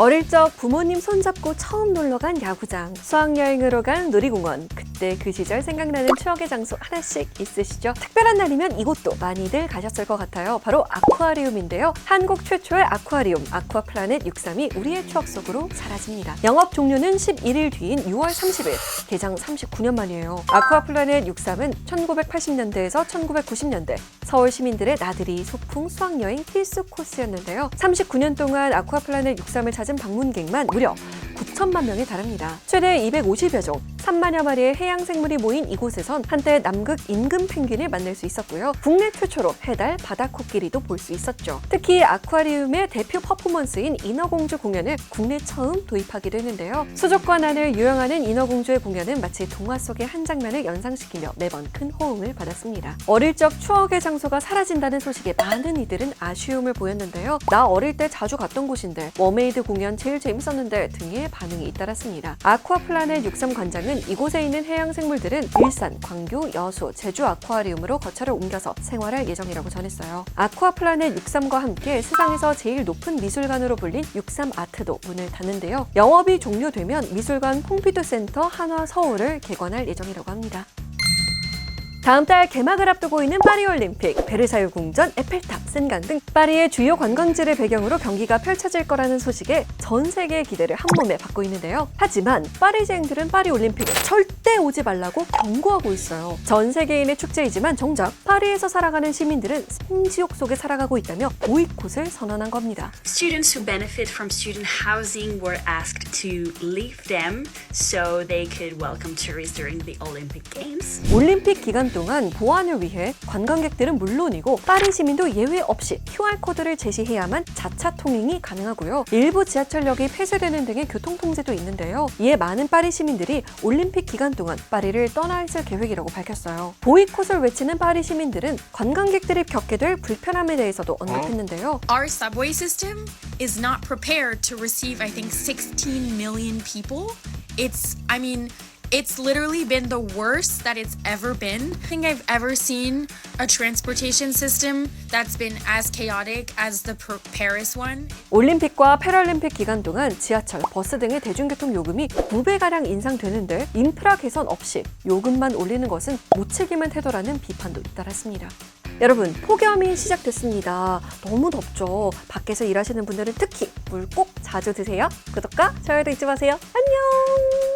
어릴 적 부모님 손잡고 처음 놀러 간 야구장, 수학여행으로 간 놀이공원, 그때 그 시절 생각나는 추억의 장소 하나씩 있으시죠? 특별한 날이면 이곳도 많이들 가셨을 것 같아요. 바로 아쿠아리움인데요. 한국 최초의 아쿠아리움, 아쿠아플라넷 63이 우리의 추억 속으로 사라집니다. 영업 종료는 11일 뒤인 6월 30일, 개장 39년 만이에요. 아쿠아플라넷 63은 1980년대에서 1990년대 서울 시민들의 나들이, 소풍, 수학여행 필수 코스였는데요. 39년 동안 아쿠아플라넷 63을 찾은 방문객만 무려 9천만 명에 달합니다. 최대 250여 종, 3만여 마리의 해양 생물이 모인 이곳에선 한때 남극 임금 펭귄을 만날 수 있었고요. 국내 최초로 해달 바다 코끼리도 볼 수 있었죠. 특히 아쿠아리움의 대표 퍼포먼스인 인어공주 공연을 국내 처음 도입하기도 했는데요. 수족관 안을 유영하는 인어공주의 공연은 마치 동화 속의 한 장면을 연상시키며 매번 큰 호응을 받았습니다. 어릴 적 추억의 장소가 사라진다는 소식에 많은 이들은 아쉬움을 보였는데요. 나 어릴 때 자주 갔던 곳인데 머메이드 공연 제일 재밌었는데 등의 반응이 잇따랐습니다. 아쿠아플라넷 63 관장은 이곳에 있는 해양 생물들은 일산, 광교, 여수, 제주 아쿠아리움으로 거처를 옮겨서 생활할 예정이라고 전했어요. 아쿠아플라넷 63과 함께 세상에서 제일 높은 미술관으로 불린 63 아트도 문을 닫는데요. 영업이 종료되면 미술관 퐁피두 센터 한화 서울을 개관할 예정이라고 합니다. 다음 달 개막을 앞두고 있는 파리올림픽, 베르사유 궁전, 에펠탑, 센강 등 파리의 주요 관광지를 배경으로 경기가 펼쳐질 거라는 소식에 전 세계의 기대를 한 몸에 받고 있는데요. 하지만 파리지행들은 파리올림픽에 절대 오지 말라고 경고하고 있어요. 전 세계인의 축제이지만 정작 파리에서 살아가는 시민들은 생지옥 속에 살아가고 있다며 보이콧을 선언한 겁니다. Students who benefit from student housing were asked to leave them so they could welcome tourists during the Olympic Games. 올림픽 기간 동안 보안을 위해 관광객들은 물론이고 파리 시민도 예외 없이 QR코드를 제시해야만 자차 통행이 가능하고요. 일부 지하철역이 폐쇄되는 등의 교통 통제도 있는데요. 이에 많은 파리 시민들이 올림픽 기간 동안 파리를 떠나 있을 계획이라고 밝혔어요. 보이콧을 외치는 파리 시민들은 관광객들이 겪게 될 불편함에 대해서도 언급했는데요. our subway system is not prepared to receive, I think, 16 million people. It's, I mean, it's literally been the worst that it's ever been. I think I've ever seen a transportation system that's been as chaotic as the Paris one. 올림픽과 패럴림픽 기간 동안 지하철, 버스 등의 대중교통 요금이 2배가량 인상되는데 인프라 개선 없이 요금만 올리는 것은 무책임한 태도라는 비판도 잇따랐습니다. 여러분, 폭염이 시작됐습니다. 너무 덥죠? 밖에서 일하시는 분들은 특히 물 꼭 자주 드세요. 구독과 좋아요도 잊지 마세요. 안녕!